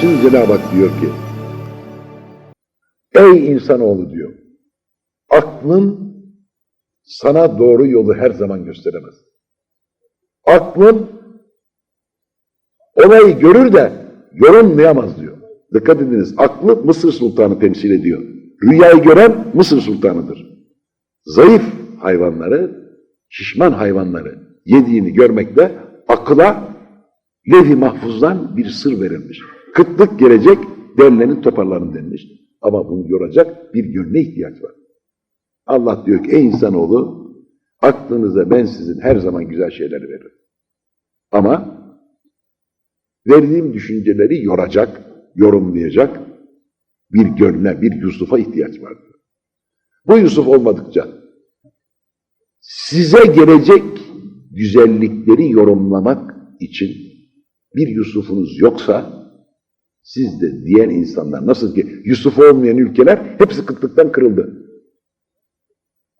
Şimdi Cenab-ı Hak diyor ki, Ey insanoğlu diyor, aklın sana doğru yolu her zaman gösteremez. Aklın olayı görür de yorumlayamaz diyor. Dikkat ediniz, aklı Mısır Sultanı temsil ediyor. Rüyayı gören Mısır Sultanı'dır. Zayıf hayvanları, şişman hayvanları yediğini görmekle akıla Levi mahfuzdan bir sır verilmiş. Kıtlık gelecek, derlenin toparlanın denmiş. Ama bunu yoracak bir gönle ihtiyaç var. Allah diyor ki ey insanoğlu aklınıza ben sizin her zaman güzel şeyleri veririm. Ama verdiğim düşünceleri yoracak, yorumlayacak bir gönle, bir Yusuf'a ihtiyaç vardır. Bu Yusuf olmadıkça size gelecek güzellikleri yorumlamak için bir Yusuf'unuz yoksa siz de diğer insanlar nasıl ki Yusuf olmayan ülkeler hepsi kıtlıktan kırıldı.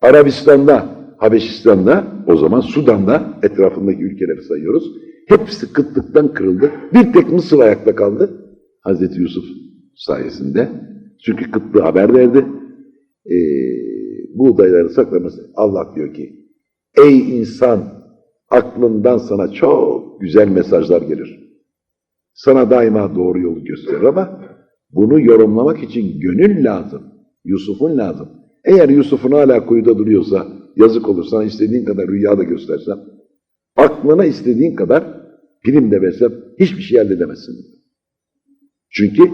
Arabistan'da, Habeşistan'da, o zaman Sudan'da etrafındaki ülkeleri sayıyoruz. Hepsi kıtlıktan kırıldı. Bir tek Mısır ayakta kaldı. Hazreti Yusuf sayesinde. Çünkü kıtlığı haber verdi. Ee, buğdayları saklaması. Allah diyor ki, ey insan aklından sana çok güzel mesajlar gelir. Sana daima doğru yolu gösterir ama bunu yorumlamak için gönül lazım. Yusuf'un lazım. Eğer Yusuf'un hala kuyuda duruyorsa, yazık olur sana istediğin kadar rüya da göstersem, aklına istediğin kadar film de versem hiçbir şey elde edemezsin. Çünkü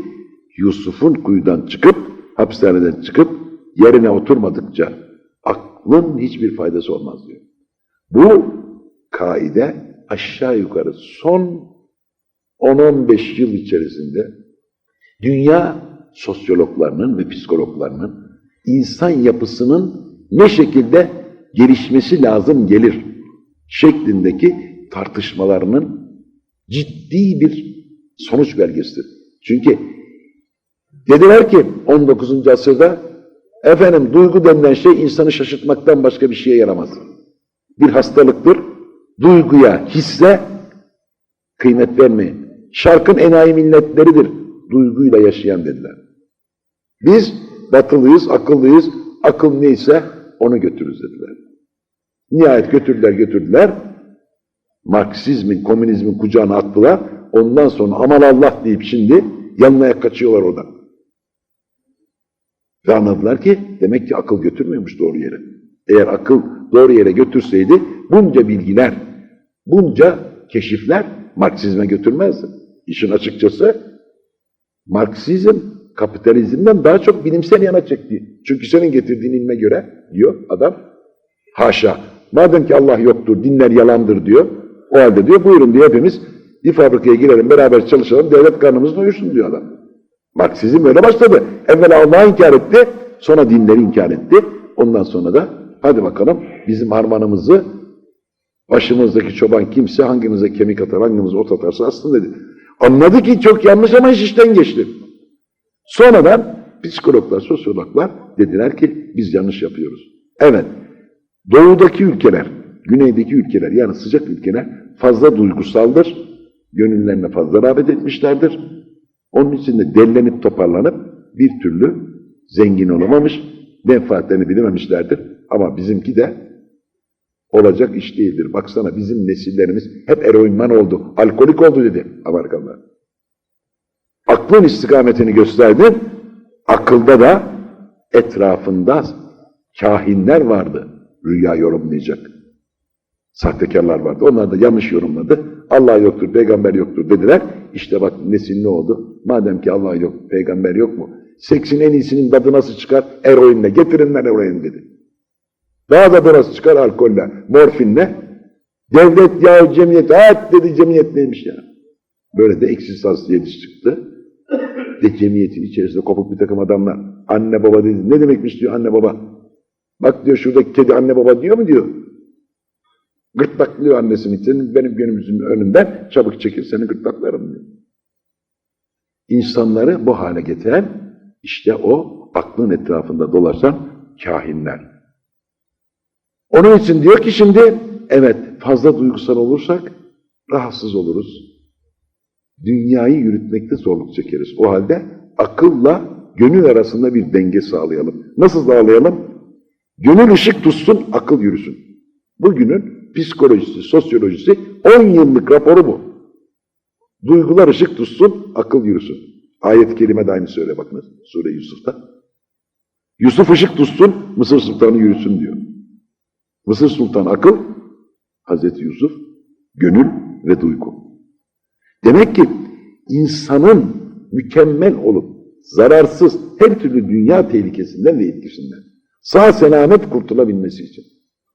Yusuf'un kuyudan çıkıp, hapishaneden çıkıp yerine oturmadıkça aklın hiçbir faydası olmaz diyor. Bu kaide aşağı yukarı son 10-15 yıl içerisinde dünya sosyologlarının ve psikologlarının insan yapısının ne şekilde gelişmesi lazım gelir şeklindeki tartışmalarının ciddi bir sonuç belgesidir. Çünkü dediler ki 19. asırda efendim duygu denilen şey insanı şaşırtmaktan başka bir şeye yaramaz. Bir hastalıktır. Duyguya, hisse kıymet vermeyin. Şarkın enayi milletleridir duyguyla yaşayan dediler. Biz batılıyız, akıllıyız, akıl neyse onu götürürüz dediler. Nihayet götürdüler götürdüler. Marksizmin, komünizmin kucağına attılar. Ondan sonra aman Allah deyip şimdi yanına kaçıyorlar oradan. Ve anladılar ki demek ki akıl götürmüyormuş doğru yere. Eğer akıl doğru yere götürseydi bunca bilgiler, bunca keşifler Marksizme götürmezdi. İşin açıkçası Marksizm kapitalizmden daha çok bilimsel yana çekti. Çünkü senin getirdiğin ilme göre diyor adam haşa madem ki Allah yoktur dinler yalandır diyor. O halde diyor buyurun diyor hepimiz bir fabrikaya girelim beraber çalışalım devlet karnımız doyursun diyor adam. Marksizm öyle başladı. Evvela Allah'ı inkar etti sonra dinleri inkar etti. Ondan sonra da hadi bakalım bizim harmanımızı başımızdaki çoban kimse hangimize kemik atar hangimize ot atarsa aslında dedi. Anladı ki çok yanlış ama iş işten geçti. Sonradan psikologlar, sosyologlar dediler ki biz yanlış yapıyoruz. Evet, doğudaki ülkeler, güneydeki ülkeler yani sıcak ülkeler fazla duygusaldır. Gönüllerine fazla rağbet etmişlerdir. Onun için de dellenip toparlanıp bir türlü zengin olamamış, menfaatlerini bilememişlerdir. Ama bizimki de olacak iş değildir. Baksana bizim nesillerimiz hep eroinman oldu, alkolik oldu dedi Amerikalılar. Aklın istikametini gösterdi, akılda da etrafında kahinler vardı rüya yorumlayacak. Sahtekarlar vardı. Onlar da yanlış yorumladı. Allah yoktur, peygamber yoktur dediler. İşte bak nesil ne oldu? Madem ki Allah yok, peygamber yok mu? Seksin en iyisinin tadı nasıl çıkar? Eroinle. Getirinler eroin dedi. Daha da burası çıkar alkolle, morfinle. Devlet ya cemiyet, evet dedi cemiyet neymiş ya. Böyle de eksiz saz yediş çıktı. De cemiyetin içerisinde kopuk bir takım adamlar. Anne baba dedi. Ne demekmiş diyor anne baba. Bak diyor şuradaki kedi anne baba diyor mu diyor. Gırtlaklıyor annesini. Senin benim gönlümüzün önünden çabuk çekil seni gırtlaklarım diyor. İnsanları bu hale getiren işte o aklın etrafında dolaşan kahinler. Onun için diyor ki şimdi evet fazla duygusal olursak rahatsız oluruz. dünyayı yürütmekte zorluk çekeriz. O halde akılla gönül arasında bir denge sağlayalım. Nasıl sağlayalım? Gönül ışık tutsun, akıl yürüsün. Bugünün psikolojisi, sosyolojisi 10 yıllık raporu bu. Duygular ışık tutsun, akıl yürüsün. Ayet-i kerime de aynı söyle bakınız. Sure Yusuf'ta. Yusuf ışık tutsun, Mısır sultanı yürüsün diyor. Mısır sultanı akıl, Hazreti Yusuf gönül ve duygu. Demek ki insanın mükemmel olup zararsız her türlü dünya tehlikesinden ve etkisinden sağ selamet kurtulabilmesi için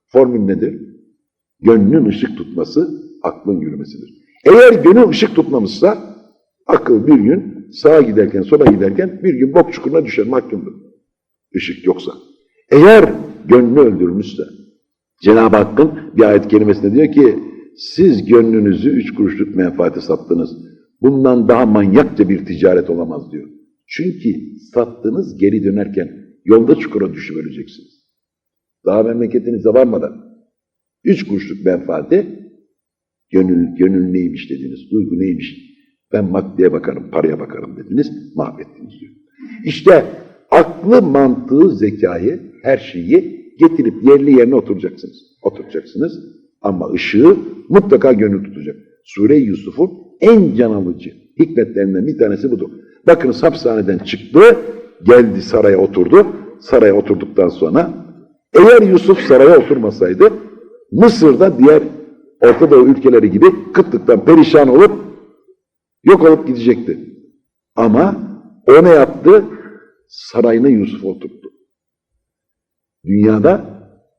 formül nedir? Gönlün ışık tutması, aklın yürümesidir. Eğer gönül ışık tutmamışsa akıl bir gün sağa giderken sola giderken bir gün bok çukuruna düşer mahkumdur. Işık yoksa. Eğer gönlü öldürmüşse Cenab-ı Hakk'ın bir ayet kelimesinde diyor ki siz gönlünüzü üç kuruşluk menfaate sattınız. Bundan daha manyakça bir ticaret olamaz diyor. Çünkü sattığınız geri dönerken yolda çukura düşüvereceksiniz. Daha memleketinize varmadan üç kuruşluk menfaate gönül, gönül neymiş dediniz, duygu neymiş, ben maddeye bakarım, paraya bakarım dediniz, mahvettiniz diyor. İşte aklı, mantığı, zekayı, her şeyi getirip yerli yerine oturacaksınız. Oturacaksınız ama ışığı mutlaka gönül tutacak. Sure-i Yusuf'un en can alıcı hikmetlerinden bir tanesi budur. Bakınız hapishaneden çıktı, geldi saraya oturdu. Saraya oturduktan sonra eğer Yusuf saraya oturmasaydı Mısır'da diğer Orta Doğu ülkeleri gibi kıtlıktan perişan olup yok olup gidecekti. Ama o ne yaptı? Sarayına Yusuf oturttu. Dünyada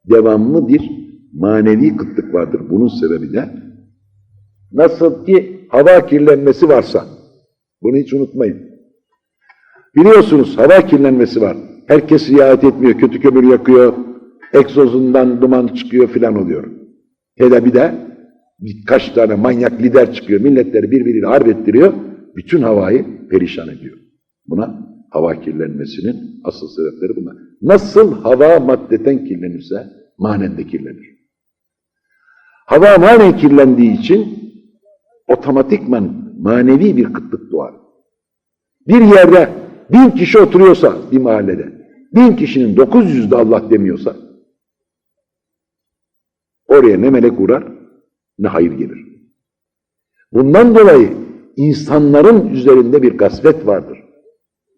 devamlı bir manevi kıtlık vardır. Bunun sebebi de nasıl ki hava kirlenmesi varsa bunu hiç unutmayın. Biliyorsunuz hava kirlenmesi var. Herkes riayet etmiyor. Kötü kömür yakıyor. Egzozundan duman çıkıyor filan oluyor. Hele bir de birkaç tane manyak lider çıkıyor. Milletleri birbiriyle harp ettiriyor. Bütün havayı perişan ediyor. Buna hava kirlenmesinin asıl sebepleri bunlar. Nasıl hava maddeten kirlenirse manen de kirlenir. Hava manen kirlendiği için otomatikman manevi bir kıtlık doğar. Bir yerde bin kişi oturuyorsa bir mahallede, bin kişinin 900 de Allah demiyorsa oraya ne melek uğrar ne hayır gelir. Bundan dolayı insanların üzerinde bir gasvet vardır.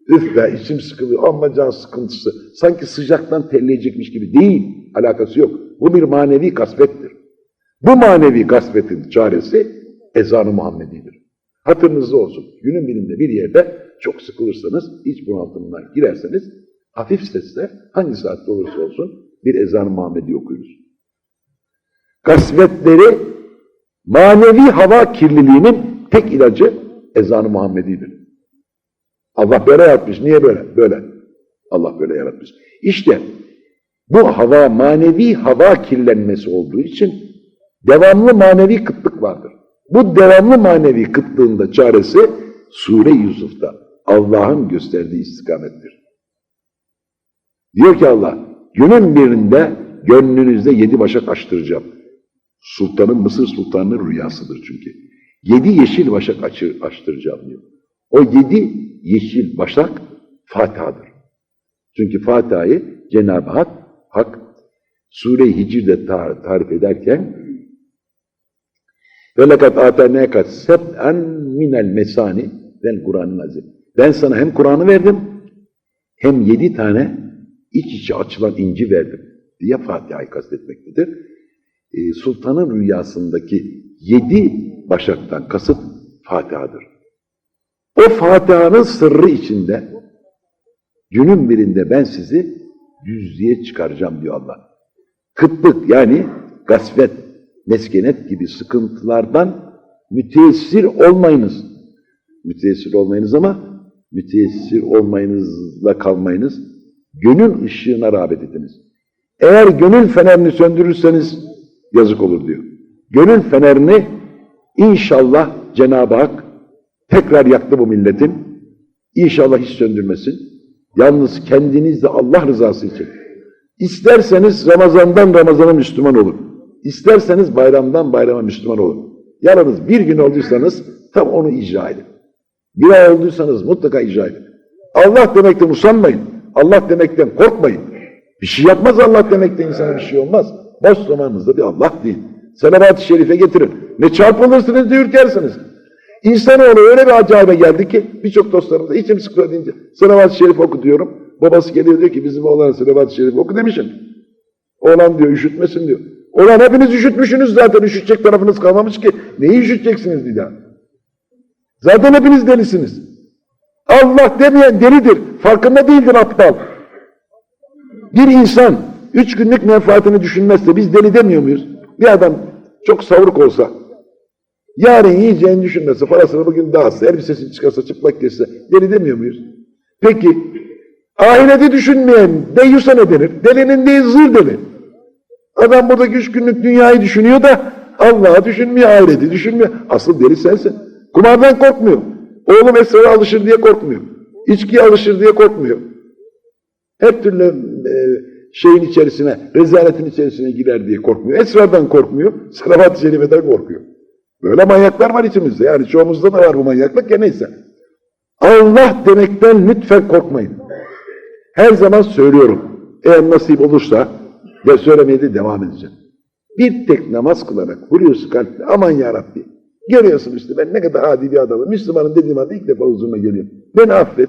Üf be içim sıkılıyor amma can sıkıntısı. Sanki sıcaktan terleyecekmiş gibi değil. Alakası yok. Bu bir manevi gasvettir. Bu manevi gasvetin çaresi ezan-ı Muhammedidir. Hatırınızda olsun. Günün birinde bir yerde çok sıkılırsanız, iç bunaltımına girerseniz hafif sesle hangi saatte olursa olsun bir ezan-ı Muhammedi okuyunuz. Gasvetleri manevi hava kirliliğinin tek ilacı ezan-ı Muhammedidir. Allah böyle yaratmış. Niye böyle? Böyle. Allah böyle yaratmış. İşte bu hava manevi hava kirlenmesi olduğu için devamlı manevi kıtlık vardır. Bu devamlı manevi kıtlığın da çaresi Sure Yusuf'ta Allah'ın gösterdiği istikamettir. Diyor ki Allah, günün birinde gönlünüzde yedi başak açtıracağım. Sultanın, Mısır sultanının rüyasıdır çünkü. Yedi yeşil başak açı, açtıracağım diyor. O yedi yeşil başak Fatiha'dır. Çünkü Fatiha'yı Cenab-ı Hak, Hak Sure-i Hicr'de tar tarif ederken وَلَكَدْ آتَنَاكَ سَبْءًا مِنَ الْمَسَانِ vel Kur'an-ı Azim. Ben sana hem Kur'an'ı verdim, hem yedi tane iç içe açılan inci verdim diye Fatiha'yı kastetmektedir. Ee, sultanın rüyasındaki yedi başaktan kasıt Fatiha'dır. O Fatiha'nın sırrı içinde günün birinde ben sizi yüzlüğe çıkaracağım diyor Allah. Kıtlık yani gasvet, meskenet gibi sıkıntılardan müteessir olmayınız. Müteessir olmayınız ama müteessir olmayınızla kalmayınız. Gönül ışığına rağbet ediniz. Eğer gönül fenerini söndürürseniz yazık olur diyor. Gönül fenerini inşallah Cenab-ı Hak tekrar yaktı bu milletin. İnşallah hiç söndürmesin. Yalnız kendinizde Allah rızası için. İsterseniz Ramazan'dan Ramazan'a Müslüman olun. İsterseniz bayramdan bayrama Müslüman olun. Yalnız bir gün olduysanız Tam onu icra edin. Bir ay olduysanız mutlaka icra edin. Allah demekten usanmayın. Allah demekten korkmayın. Bir şey yapmaz Allah demekten insana bir şey olmaz. Boş zamanınızda bir Allah deyin. Salavat-ı Şerif'e getirin. Ne çarpılırsınız ne ürkersiniz. İnsanoğlu öyle bir acayibe geldi ki birçok dostlarımız içim sıkıyor deyince Salavat-ı Şerif oku diyorum. Babası geliyor diyor ki bizim oğlana Salavat-ı Şerif oku demişim. Oğlan diyor üşütmesin diyor. Ulan hepiniz üşütmüşsünüz zaten üşütecek tarafınız kalmamış ki. Neyi üşüteceksiniz bir daha? Zaten hepiniz delisiniz. Allah demeyen delidir. Farkında değildir aptal. Bir insan üç günlük menfaatini düşünmezse biz deli demiyor muyuz? Bir adam çok savruk olsa, yarın yiyeceğini düşünmese, parasını bugün dağıtsa, elbisesini çıkarsa, çıplak geçse, deli demiyor muyuz? Peki, ahireti düşünmeyen deyyusa ne denir? Delinin değil zır deli. Adam buradaki üç günlük dünyayı düşünüyor da Allah'ı düşünmüyor, ahireti düşünmüyor. Asıl deli sensin. Kumardan korkmuyor. Oğlum esrara alışır diye korkmuyor. İçkiye alışır diye korkmuyor. Her türlü e, şeyin içerisine, rezaletin içerisine girer diye korkmuyor. Esrardan korkmuyor, şerifeden korkuyor. Böyle manyaklar var içimizde. Yani çoğumuzda da var bu manyaklık ya neyse. Allah demekten lütfen korkmayın. Her zaman söylüyorum. Eğer nasip olursa ve söylemeye de devam edeceğim. Bir tek namaz kılarak hulusi kalple aman ya Rabbi. Görüyorsun işte ben ne kadar adi bir adamım. Müslümanın dediğim anda ilk defa huzuruna geliyorum. Beni affet.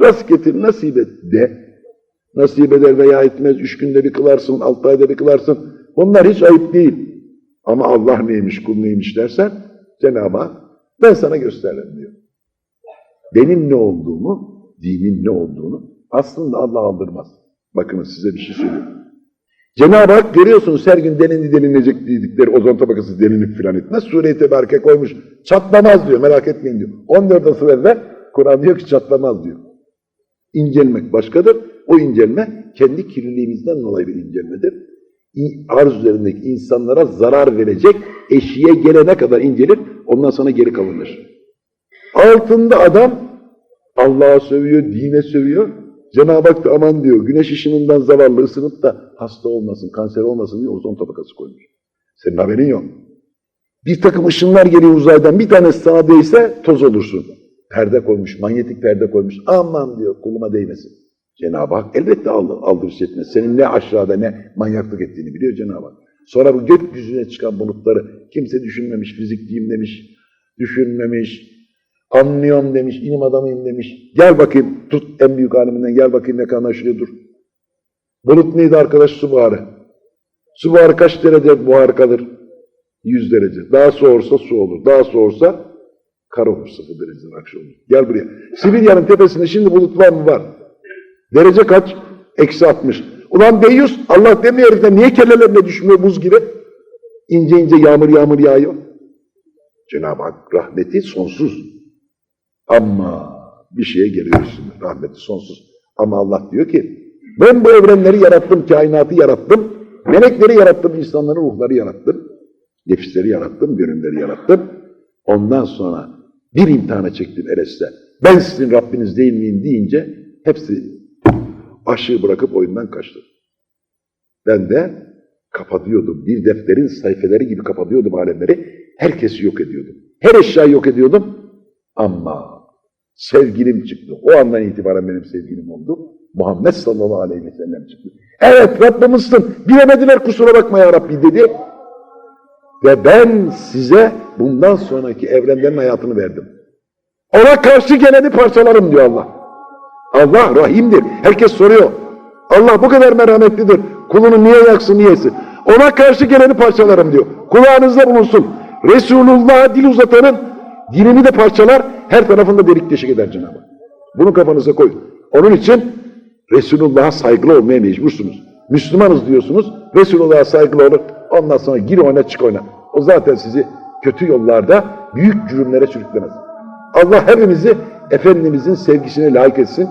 Rast getir, nasip et de. Nasip eder veya etmez. Üç günde bir kılarsın, altı ayda bir kılarsın. Bunlar hiç ayıp değil. Ama Allah neymiş, kul neymiş dersen Cenab-ı Hak ben sana gösteririm diyor. Benim ne olduğumu, dinin ne olduğunu aslında Allah aldırmaz. Bakınız size bir şey söyleyeyim. Cenab-ı Hak görüyorsunuz her gün delini delinecek dedikleri ozon tabakası delinip filan etmez. Sure-i Tebareke koymuş. Çatlamaz diyor merak etmeyin diyor. 14 asır evvel Kur'an diyor ki çatlamaz diyor. İncelmek başkadır. O incelme kendi kirliliğimizden dolayı bir incelmedir. Arz üzerindeki insanlara zarar verecek eşiğe gelene kadar incelir. Ondan sonra geri kalınır. Altında adam Allah'a sövüyor, dine sövüyor. Cenab-ı Hak da aman diyor, güneş ışınından zavallı ısınıp da hasta olmasın, kanser olmasın diye ozon tabakası koymuş. Senin haberin yok. Bir takım ışınlar geliyor uzaydan, bir tanesi sana değse toz olursun. Perde koymuş, manyetik perde koymuş. Aman diyor, kuluma değmesin. Cenab-ı Hak elbette aldır, aldırış etmez. Senin ne aşağıda ne manyaklık ettiğini biliyor Cenab-ı Hak. Sonra bu gökyüzüne çıkan bulutları kimse düşünmemiş, fizikçiyim demiş, düşünmemiş, Anlıyorum demiş, ilim adamıyım demiş. Gel bakayım, tut en büyük aleminden gel bakayım yakana şuraya dur. Bulut neydi arkadaş? Su buharı. Su buharı kaç derece buhar kalır? 100 derece. Daha soğursa su olur. Daha soğursa kar olur sıfır derece akşam olur. Gel buraya. Sibirya'nın tepesinde şimdi bulut var mı? Var. Derece kaç? Eksi 60. Ulan deyyus Allah demiyor herifler niye kellelerine düşmüyor buz gibi? İnce ince yağmur yağmur yağıyor. Cenab-ı Hak rahmeti sonsuz. Ama bir şeye geliyorsun. Rahmeti sonsuz. Ama Allah diyor ki ben bu evrenleri yarattım, kainatı yarattım. Melekleri yarattım, insanları, ruhları yarattım. Nefisleri yarattım, gönülleri yarattım. Ondan sonra bir imtihana çektim Eres'te. Ben sizin Rabbiniz değil miyim deyince hepsi aşığı bırakıp oyundan kaçtı. Ben de kapatıyordum. Bir defterin sayfeleri gibi kapatıyordum alemleri. Herkesi yok ediyordum. Her eşyayı yok ediyordum. Ama sevgilim çıktı. O andan itibaren benim sevgilim oldu. Muhammed sallallahu aleyhi ve sellem çıktı. Evet Rabbimizsin. Bilemediler kusura bakma ya Rabbi dedi. Ve ben size bundan sonraki evrenlerin hayatını verdim. Ona karşı geleni parçalarım diyor Allah. Allah rahimdir. Herkes soruyor. Allah bu kadar merhametlidir. Kulunu niye yaksın niyesi? Ona karşı geleni parçalarım diyor. Kulağınızda bulunsun. Resulullah'a dil uzatanın dilini de parçalar, her tarafında delik deşik eder Cenab-ı. Bunu kafanıza koyun. Onun için Resulullah'a saygılı olmaya mecbursunuz. Müslümanız diyorsunuz, Resulullah'a saygılı olun. Ondan sonra gir oyna çık oyna. O zaten sizi kötü yollarda büyük cürümlere sürüklemez. Allah hepimizi Efendimizin sevgisine layık etsin.